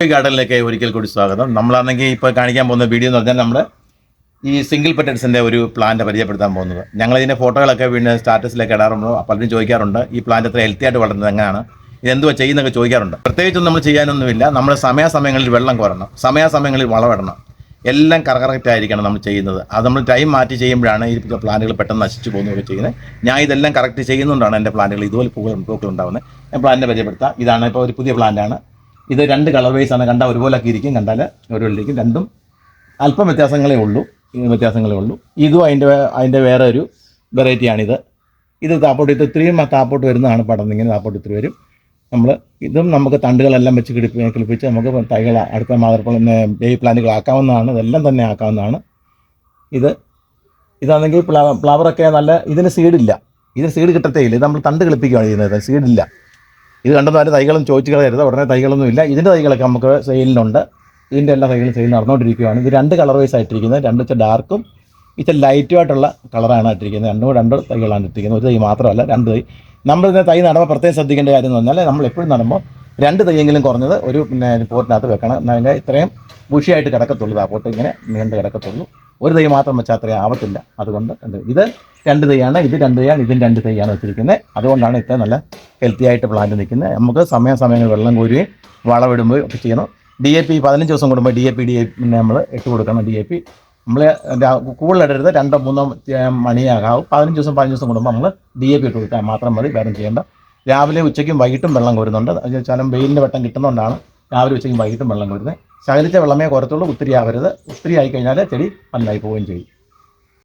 ഗാർഡനിലേക്ക് ഒരിക്കൽ കൂടി സ്വാഗതം. നമ്മളാണെങ്കിൽ ഇപ്പോൾ കാണിക്കാൻ പോകുന്ന വീഡിയോ എന്ന് പറഞ്ഞാൽ നമ്മൾ ഈ സിംഗിൾ പെറ്റൻസിന്റെ ഒരു പ്ലാന്റ് പരിചയപ്പെടുത്താൻ പോകുന്നത്. ഞങ്ങളിതിന്റെ ഫോട്ടോകളൊക്കെ പിന്നെ സ്റ്റാറ്റസിലേക്ക് ഇടാറുണ്ട്. പലരും ചോദിക്കാറുണ്ട് ഈ പ്ലാന്റ് എത്ര ഹെൽത്തി ആയിട്ട് വളരുന്നത് എങ്ങനെയാണ്? ഇതെന്തുവാ ചെയ്യുന്നൊക്കെ ചോദിക്കാറുണ്ട്. പ്രത്യേകിച്ചൊന്നും നമ്മൾ ചെയ്യാനൊന്നുമില്ല. നമ്മൾ സമയാസമയങ്ങളിൽ വെള്ളം കോരണം സമയാസമയങ്ങളിൽ വളമിടണം എല്ലാം കറക്റ്റ് ആയിരിക്കണം നമ്മൾ ചെയ്യുന്നത്. അത് നമ്മൾ ടൈം മാറ്റി ചെയ്യുമ്പോഴാണ് ഈ പ്ലാന്റുകൾ പെട്ടെന്ന് നശിച്ചു പോകുന്നതൊക്കെ ചെയ്യുന്നത്. ഞാൻ ഇതെല്ലാം കറക്റ്റ് ചെയ്യുന്നതുകൊണ്ടാണ് എന്റെ പ്ലാന്റുകൾ ഇതുപോലെ പൂക്കൾ പൂക്കൾ ഉണ്ടാകുന്നത് ഞാൻ പ്ലാന്റിനെ പരിചയപ്പെടുത്താം. ഇതാണ് ഇപ്പോൾ ഒരു പുതിയ പ്ലാന്റാണ് ഇത് രണ്ട് കളർ വൈസ് ആണ്. കണ്ടാൽ ഒരുപോലെ ആക്കിയിരിക്കും കണ്ടാൽ ഒരുപോലിരിക്കും രണ്ടും അല്പം വ്യത്യാസങ്ങളേ ഉള്ളൂ. വ്യത്യാസങ്ങളേ ഉള്ളൂ. ഇതും അതിന്റെ അതിന്റെ വേറെ ഒരു വെറൈറ്റിയാണിത് ഇത് താപ്പോട്ട് ഇത് ഇത്രയും താപ്പോട്ട് വരുന്നതാണ് പടർന്ന് ഇങ്ങനെ താപ്പോട്ട് ഇത്തിരി വരും. നമ്മൾ ഇതും നമുക്ക് തണ്ടുകളെല്ലാം വെച്ച് കിളിപ്പി കിളിപ്പിച്ച് നമുക്ക് തൈകൾ അടുത്ത മാതൃപ്പഴം ബേബി പ്ലാന്റുകൾ ആക്കാവുന്നതാണ്. ഇതെല്ലാം തന്നെ ആക്കാവുന്നതാണ്. ഇത് ഇതാണെങ്കിൽ പ്ലാ ഫ്ലവറൊക്കെ നല്ല ഇതിന് സീഡില്ല ഇതിന് സീഡ് കിട്ടത്തേ ഇല്ല. ഇത് നമ്മൾ തണ്ട് കിളിപ്പിക്കുകയാണ് ചെയ്യുന്നത്. സീഡില്ല ഇത് കണ്ടെന്ന് ആരും തൈകളും ചോദിച്ചു കളയരുത് ഉടനെ തൈകളൊന്നും ഇല്ല. ഇതിന്റെ തൈകളൊക്കെ നമുക്ക് സെയിലിനുണ്ട്. ഇതിന്റെ എല്ലാ തൈകളും സെയിൽ നടന്നുകൊണ്ടിരിക്കുകയാണ്. ഇത് രണ്ട് കളർ വൈസ് ആയിട്ടിരിക്കുന്നത്. രണ്ട് വെച്ചാൽ ഡാർക്കും ഇച്ചിരി ലൈറ്റുമായിട്ടുള്ള കളറാണ് ഇട്ടിരിക്കുന്നത്. രണ്ടും രണ്ട് തൈകളാണ് ഇട്ടിരിക്കുന്നത്. ഒരു തൈ മാത്രമല്ല രണ്ട് തൈ. നമ്മൾ ഇതിനെ തൈ നടുമ്പോൾ പ്രത്യേകം ശ്രദ്ധിക്കേണ്ട കാര്യം എന്ന് പറഞ്ഞാൽ നമ്മൾ എപ്പോഴും നടുമ്പോൾ രണ്ട് തൈയെങ്കിലും കുറഞ്ഞത് ഒരു പിന്നെ പോട്ടിനകത്ത് വെക്കണം. എന്നാൽ ഇത്രയും ബുഷിയായിട്ട് കിടക്കത്തുള്ളൂ. ആ പോട്ട് ഇങ്ങനെ നീണ്ട് കിടക്കത്തുള്ളൂ. ഒരു തൈ മാത്രം വെച്ചാൽ അത്രയും ആവത്തില്ല. അതുകൊണ്ട് ഇത് രണ്ട് തൈയാണ് ഇത് രണ്ട് തൈയാണ് ഇതും രണ്ട് തൈയാണ് വെച്ചിരിക്കുന്നത്. അതുകൊണ്ടാണ് ഇത്ര നല്ല ഹെൽത്തി ആയിട്ട് പ്ലാന്റ് നിൽക്കുന്നത്. നമുക്ക് സമയാസമയങ്ങളിൽ വെള്ളം കോരുകയും വളമിടുമ്പോൾ ഒക്കെ ചെയ്യണം ഡി എ പി പതിനഞ്ച് ദിവസം കൂടുമ്പോൾ D A P D A പിന്നെ നമ്മൾ ഇട്ട് കൊടുക്കണം ഡി എ പി നമ്മൾ കൂടുതലിടരുത് രണ്ടോ മൂന്നോ മണിയാകാവും. പതിനഞ്ച് ദിവസം പതിനഞ്ച് ദിവസം കൂടുമ്പോൾ നമ്മൾ ഡി എ പി ഇട്ട് കൊടുക്കാൻ മാത്രം മതി വേറെ ചെയ്യേണ്ട. രാവിലെ ഉച്ചയ്ക്കും വൈകിട്ടും വെള്ളം കോരുന്നുണ്ട്. എന്ന് വെച്ചാലും വെയിലിന്റെ വെട്ടം കിട്ടുന്നതുകൊണ്ടാണ് രാവിലെ ഉച്ചയ്ക്കും വൈകിട്ടും വെള്ളം കോരുന്നത്. ശകലിച്ച വെള്ളമേ കുറത്തുള്ളൂ ഒത്തിരി ആവരുത്. ഒത്തിരി ആയിക്കഴിഞ്ഞാൽ ചെടി നന്നായി പോവുകയും ചെയ്യും.